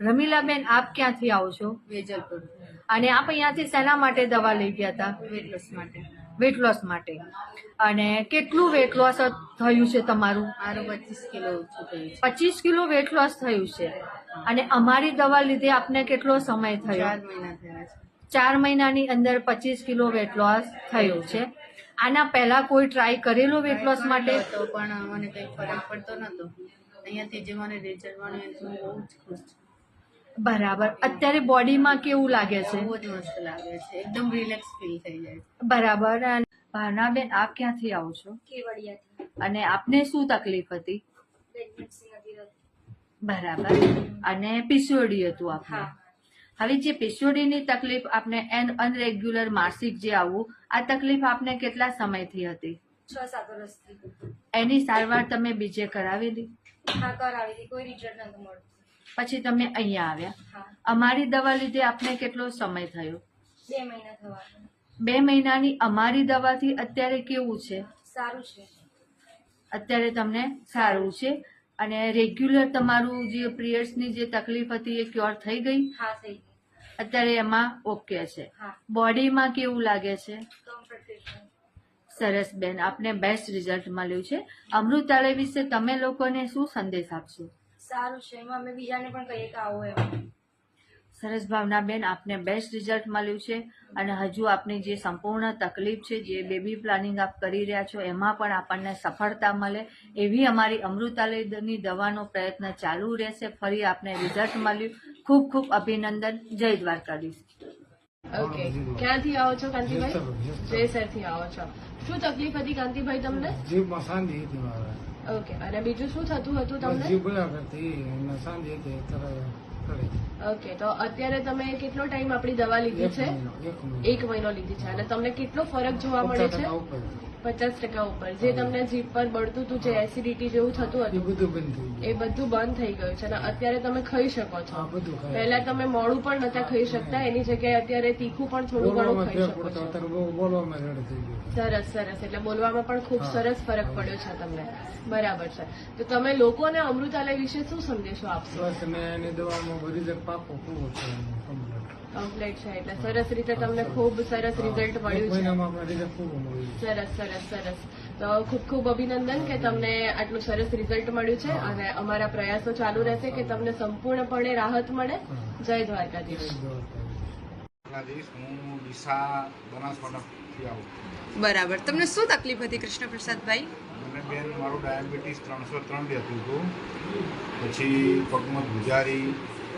રમીલાબેન આપ ક્યાંથી આવો છો? વેજલપુર. અને આપ અહીંયાથી શેના માટે દવા લઈ ગયા હતા? વેટ લોસ માટે. વેટ લોસ માટે. અને કેટલું વેટ લોસ થયું છે તમારું? મારું પચીસ કિલો ઓછું થયું છે. પચીસ કિલો વેટ લોસ થયું છે. અને અમારી દવા લીધે આપને કેટલો સમય થયો? ચાર મહિના થયા છે. ચાર મહિનાની અંદર પચીસ કિલો વેટ લોસ થયું છે. આના પહેલા કોઈ ટ્રાય કરેલો વેટ લોસ માટે? તો પણ મને કંઈ ફરક પડતો નતો અહીંયાથી જે મને રિઝલ્ટ મળ્યું હું બહુ જ ખુશ છું. બરાબર. અત્યારે બોડીમાં કેવું લાગે છે? બહુ જ મસ્ત લાગે છે. એકદમ રિલેક્સ ફીલ થઈ જાય છે. બરાબર. અને ભાવનાબેન આપ ક્યાંથી આવો છો? કેવડિયાથી. અને આપને શું તકલીફ હતી. બરાબર. અને પીસીઓડી હતું આપને? હા. હવે જે પીસીઓડીની તકલીફ આપને એન અનરેગ્યુલર માસિક જે આવવું આ તકલીફ આપને કેટલા સમયથી હતી? છ સાત વર્ષથી એની સારવાર તમે બીજે કરાવેલી હા કરાવી હતી કોઈ રિઝલ્ટ નથી મળતું. પછી તમે અહીંયા આવ્યા. અમારી દવા લીધે આપને કેટલો સમય થયો? બે મહિના થવાનો. બે મહિનાની અમારી દવાથી અત્યારે કેવું છે? સારું છે. અત્યારે તમને સારું છે. અને રેગ્યુલર તમારું જે પ્રિયર્સની જે તકલીફ હતી એ ક્યોર થઈ ગઈ? હા થઈ ગઈ. અત્યારે એમાં ઓકે છે. બોડીમાં કેવું લાગે છે? સરસ બેન આપને બેસ્ટ રિઝલ્ટ મળ્યું છે. અમૃતાલય વિશે તમે લોકોને શું સંદેશ આપશો? સારું છે એમાં અમે બીજાને પણ કહીએ કે આવો એમ. સરસ ભાવના બેન આપને બેસ્ટ રિઝલ્ટ મળ્યું છે અને હજુ આપની જે સંપૂર્ણ તકલીફ છે જે બેબી પ્લાનિંગ આપ કરી રહ્યા છો એમાં પણ આપણને સફળતા મળે. એવી અમારી અમૃતાલયની દવાનો પ્રયત્ન ચાલુ રહેશે. ફરી આપને રિઝલ્ટ મળ્યું. ખૂબ ખૂબ અભિનંદન. જય દ્વારકાધીશ. ઓકે. ક્યાંથી આવો છો કાંતિભાઈ? જયસરથી આવો છો. શું તકલીફ હતી કાંતિભાઈ તમને? ઓકે અને બીજું શું થતું હતું તમને? જીભ બોલ્યા કરતી અને શાંતિ હતી ઓકે તો અત્યારે તમે કેટલો ટાઈમ આપણી દવા લીધી છે? એક મહિનો. લીધી છે. અને તમને કેટલો ફરક જોવા મળે છે? પચાસ ટકા ઉપર. જે તમને જીભ પર બળતું હતું જે એસિડિટી જેવું થતું એ હતું બધું બંધ થઈ એ બધું બંધ થઈ ગયું છે. અને અત્યારે તમે ખાઈ શકો છો. બધું પહેલા તમે મોડું પણ નતા ખાઈ શકતા એની જગ્યાએ અત્યારે તીખું પણ થોડું ઘણું ખાઈ શકો છો. સરસ સરસ. એટલે બોલવામાં પણ ખૂબ સરસ ફરક પડ્યો છે તમને. બરાબર છે. તો તમે લોકોને અમૃતાલય વિશે શું સંદેશો આપશો? બસ મેં એની દવામાં બધી રીતે પાકો પૂરો કમ્પ્લીટ છે એટલે સરસ રીતે તમને ખૂબ સરસ રિઝલ્ટ મળ્યું છે. સરસ સરસ સરસ. તો ખૂબ ખૂબ અભિનંદન કે તમને આટલું સરસ રિઝલ્ટ મળ્યું છે અને અમારા પ્રયાસો ચાલુ રહેશે કે તમને સંપૂર્ણપણે રાહત મળે. જય દ્વારકાધીશ. હું ડીસા બનાસકાંઠાથી આવું બરાબર. તમને શું તકલીફ હતી કૃષ્ણ પ્રસાદભાઈ મને બેન મારું ડાયાબિટીસ ત્રણસો ત્રણ હતું હતું. પછી પગમાં ધ્રુજારી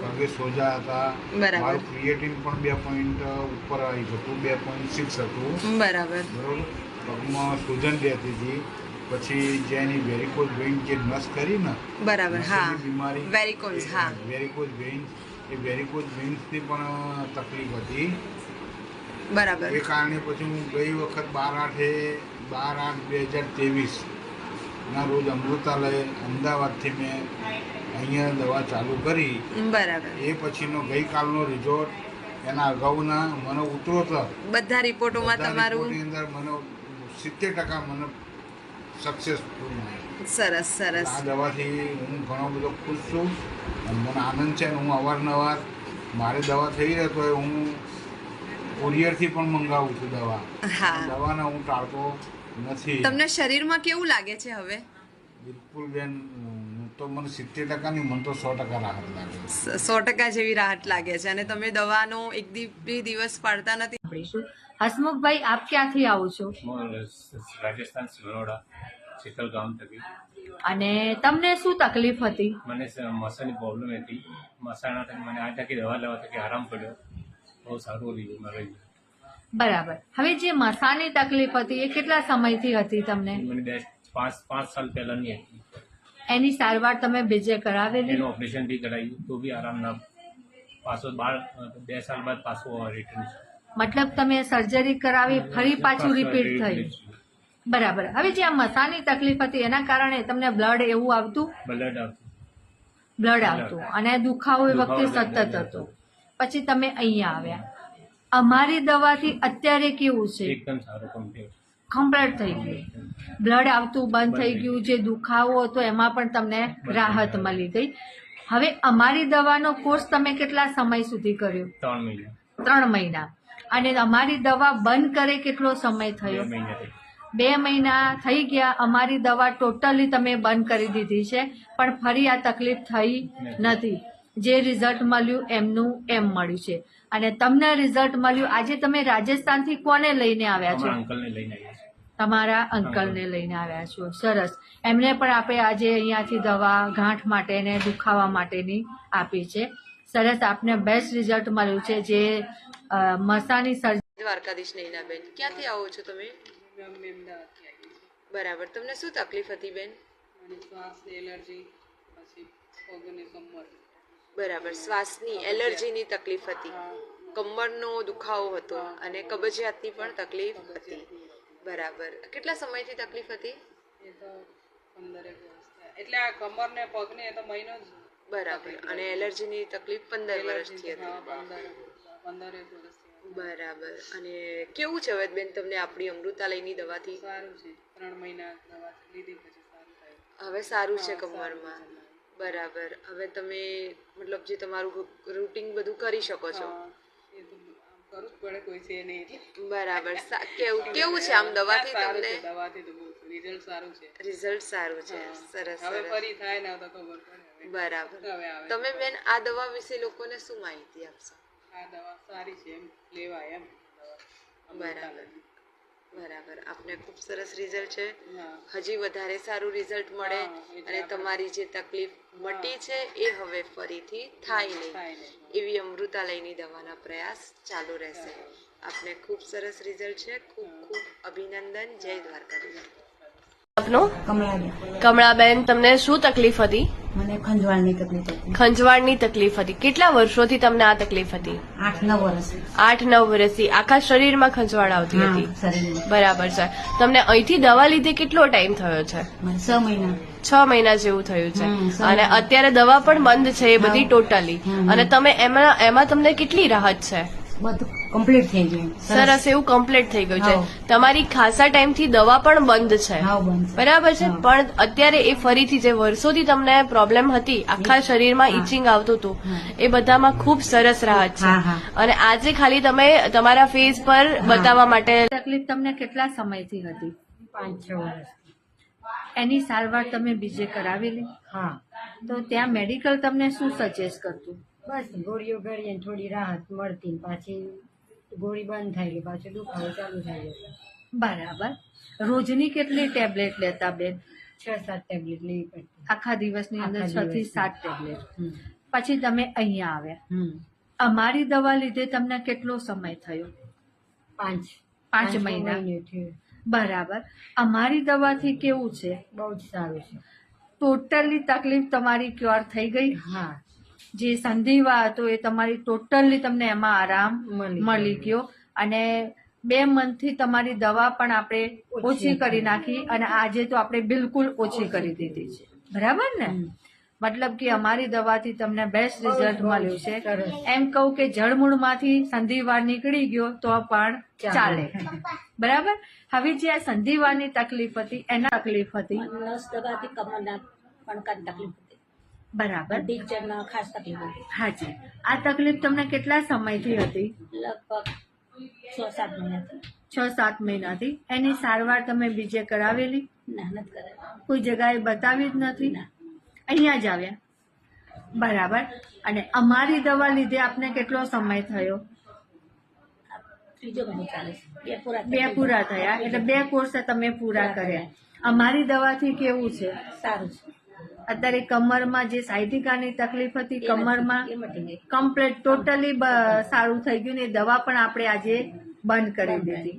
પગે સોજા હતા. બરાબર. મારું ક્રિએટિન પણ બે પોઈન્ટ ઉપર આવી ગયું હતું બે પોઈન્ટ સિક્સ હતું. બરાબર. બરોબર? પગમાં સૂજન રહેતી હતી. પછી જેની વેરિકોઝ વેઇન જે નસ કરી ને બરાબર હા. બીમારી વેરિકોઝ હા. વેરિકોઝ વેઇન એ વેરિકોઝ વેઇન્સની પણ તકલીફ હતી. બરાબર. એ કારણે પછી હું ગઈ વખત બાર આઠે બાર આઠ બે હજાર ત્રેવીસ ના રોજ અમૃતાલય અમદાવાદથી મેં અહીંયા દવા ચાલુ કરી. બરાબર. એ પછીનો ગઈકાલનો રિઝોર્ટ એના અગાઉના મને ઉતરોતર બધા રિપોર્ટોમાં તમારું? અંદર મને સિત્તેર ટકા મને સક્સેસફુલ સરસ સરસ. આ દવાથી હું ઘણો બધો ખુશ છું મને આનંદ છે હું અવારનવાર મારે દવા થઈ રહે તો હું કુરિયરથી પણ મંગાવું છું દવા. દવાને હું ટાળતો નથી. તમને શરીરમાં કેવું લાગે છે હવે? બિલકુલ બેન તો મને સિત્તેર ટકાની મને તો સો ટકા રાહત લાગે. સો ટકા જેવી રાહત લાગે છે અને તમે દવાનો એક દી- બી દિવસ પાડતા નથી. સાંભળીશું હસમુખભાઈ આપ ક્યાંથી આવો છો? રાજસ્થાન સિલોડા શીતલ ગામ થકી. અને તમને શું તકલીફ હતી? મને મસાની પ્રોબ્લેમ હતી. મસાના થકી મને આ થકી દવા લેવા થકી આરામ પડ્યો બહુ સારું રહ્યું મારે બરાબર. હવે જે મસાની તકલીફ હતી એ કેટલા સમયથી હતી તમને? મને પાંચ પાંચ સાલ પહેલાંની હતી. એની સારવાર તમે બીજે કરાવેલી? એનું ઓપરેશન બી કરાવ્યું. તો બી આરામ ના પાછો બાર બે સાલ બાદ પાછો રિટર્ન મતલબ તમે સર્જરી કરાવી ફરી પાછું રિપીટ થયું? બરાબર. હવે જે આ મસાની તકલીફ હતી એના કારણે તમને બ્લડ એવું આવતું? બ્લડ આવતું. બ્લડ આવતું. અને દુખાવો એ વખતે સતત હતો. પછી તમે અહીંયા આવ્યા. અમારી દવાથી અત્યારે કેવું છે? એકદમ સારું કમ્પ્લીટ કમ્પ્લીટ થઈ ગયું. બ્લડ આવતું બંધ થઈ ગયું જે દુખાવો હતો એમાં પણ તમને રાહત મળી ગઈ. હવે અમારી દવાનો કોર્સ તમે કેટલા સમય સુધી કર્યો? ત્રણ મહિના. ત્રણ મહિના. અને અમારી દવા બંધ કરે કેટલો સમય થયો? બે મહિના થઈ ગયા અમારી દવા ટોટલી તમે બંધ કરી દીધી છે પણ ફરી આ તકલીફ થઈ નથી. જે રિઝલ્ટ મળ્યું એમનું એમ મળ્યું છે. અને તમને રિઝલ્ટ મળ્યું આજે તમે રાજસ્થાનથી કોને લઈને આવ્યા છો? અંકલને લઈને આવ્યા છે તમારા અંકલને લઈને આવ્યા છો. સરસ. એમને પણ આપણે આજે અહીંયાથી દવા ગાંઠ માટે ને દુખાવા માટેની આપી છે. સરસ આપને બેસ્ટ રિઝલ્ટ મળ્યું છે જે મસાની સર્જરી દ્વારકાધીશ નૈનાબેન ક્યાંથી આવો છો તમે? બરાબર. તમને શું તકલીફ હતી બેન? એલર્જી પછી પગને કમર. બરાબર. શ્વાસની એલર્જીની તકલીફ હતી. કમરનો દુખાવો હતો અને કબજિયાતની પણ તકલીફ હતી. બરાબર. કેટલા સમયથી તકલીફ હતી? એ તો પંદરેક વર્ષ એટલે આ કમર ને પગ ને એ તો મહિનો જ બરાબર. અને એલર્જીની તકલીફ પંદર વર્ષથી હતી પંદરેક વર્ષથી બરાબર. અને કેવું છે હવે બેન તમને આપણી અમૃતાલયની દવાથી? સારું છે. ત્રણ મહિના દવા લીધી પછી સારું થાય. હવે સારું છે કમરમાં. બરાબર. હવે તમે મતલબ જે તમારું રૂટિન બધું કરી શકો છો. કરવું જ પડે કોઈ છે નહીં એટલે. બરાબર. કેવું કેવું છે આમ દવાથી તમને? દવાથી તો રિઝલ્ટ સારું છે. રિઝલ્ટ સારું છે. સરસ હવે ફરી થાય ને તો ખબર પડે બરાબર. તમે બેન આ દવા વિશે લોકોને શું માહિતી આપશો? આ દવા સારી છે એમ લેવાય એમ બરાબર. બરાબર. આપને ખૂબ સરસ રિઝલ્ટ છે. હજી વધારે સારું રિઝલ્ટ મળે અને તમારી જે તકલીફ મટી છે એ હવે ફરીથી થાય નહીં. એવી અમૃતાલયની દવાના પ્રયાસ ચાલુ રહેશે. આપને ખૂબ સરસ રિઝલ્ટ છે. ખૂબ ખૂબ અભિનંદન. જય દ્વારકાધીશ. આપનો? કમળાબેન તમને શું તકલીફ હતી? મને ખંજવાળની તકલીફ હતી. ખંજવાળની તકલીફ હતી. કેટલા વર્ષોથી તમને આ તકલીફ હતી? આઠ નવ વર્ષ આઠ નવ વર્ષથી. આખા શરીરમાં ખંજવાળ આવતી હતી. બરાબર છે. તમને અહીંથી દવા લીધે કેટલો ટાઈમ થયો છે? છ મહિના. છ મહિના જેવું થયું છે. અને અત્યારે દવા પણ બંધ છે એ બધી ટોટલી. અને તમે એમાં એમાં તમને કેટલી રાહત છે? બધું. કમ્પ્લીટ થઈ ગયું સરસ. એવું કમ્પ્લીટ થઈ ગયું છે. તમારી ખાસા ટાઈમથી દવા પણ બંધ છે. બરાબર છે? પણ અત્યારે એ ફરીથી જે વર્ષોથી તમને પ્રોબ્લેમ હતી આખા શરીરમાં ઇચિંગ આવતું હતું એ બધામાં ખૂબ સરસ રાહત છે. અને આજે ખાલી તમે તમારા ફેસ પર બતાવવા માટે તકલીફ તમને કેટલા સમયથી હતી? પાંચ છ વર્ષ એની સારવાર તમે બીજે કરાવેલી? હા. તો ત્યાં મેડિકલ તમને શું સજેસ્ટ કરતું? બસ ગોળીઓ ગળીએ થોડી રાહત મળતી પાછી ગોળી બંધ થાય ગઈ પાછું દુખાવો ચાલુ થઈ ગયો. બરાબર. રોજની કેટલી ટેબ્લેટ લેતા બેન? છ સાત ટેબ્લેટ લેવી પડતી. આખા દિવસની અંદર છ થી સાત ટેબ્લેટ. પછી તમે અહીંયા આવ્યા. હમ. અમારી દવા લીધે તમને કેટલો સમય થયો? પાંચ. પાંચ મહિના. બરાબર. અમારી દવાથી કેવું છે? બહુ જ સારું છે. ટોટલી તકલીફ તમારી ક્યોર થઈ ગઈ? હા. જે સંધિવા હતો એ તમારી ટોટલી તમને એમાં આરામ મળી ગયો. અને બે મંથથી તમારી દવા પણ આપણે ઓછી કરી નાખી અને આજે તો આપણે બિલકુલ ઓછી કરી દીધી છે. બરાબર ને? મતલબ કે અમારી દવાથી તમને બેસ્ટ રિઝલ્ટ મળ્યું છે. એમ કહું કે જળમૂળમાંથી સંધિવાર નીકળી ગયો તો પણ ચાલે. બરાબર? હવે જે આ સંધિવારની તકલીફ હતી એના તકલીફ હતી? કમરના પણ તકલીફ હતી બરાબર? ટીચરના ખાસ તકલીફ હાજી આ તકલીફ તમને કેટલા સમયથી હતી? લગભગ છ સાત મહિનાથી. છ સાત મહિનાથી. એની સારવાર તમે બીજે કરાવેલી? ના નથી કરાવી. કોઈ જગાએ બતાવી જ નથી? અહીંયા જ આવ્યા. બરાબર. અને અમારી દવા લીધે આપને કેટલો સમય થયો? ત્રીજો મહિનો ચાલે બે પૂરા બે પૂરા થયા. એટલે બે કોર્સ તમે પૂરા કર્યા. અમારી દવાથી કેવું છે? સારું છે. અત્યારે કમરમાં જે સાયટિકાની તકલીફ હતી કમરમાં કમ્પ્લીટ ટોટલી સારું થઈ ગયું ને દવા પણ આપણે આજે બંધ કરી દીધી.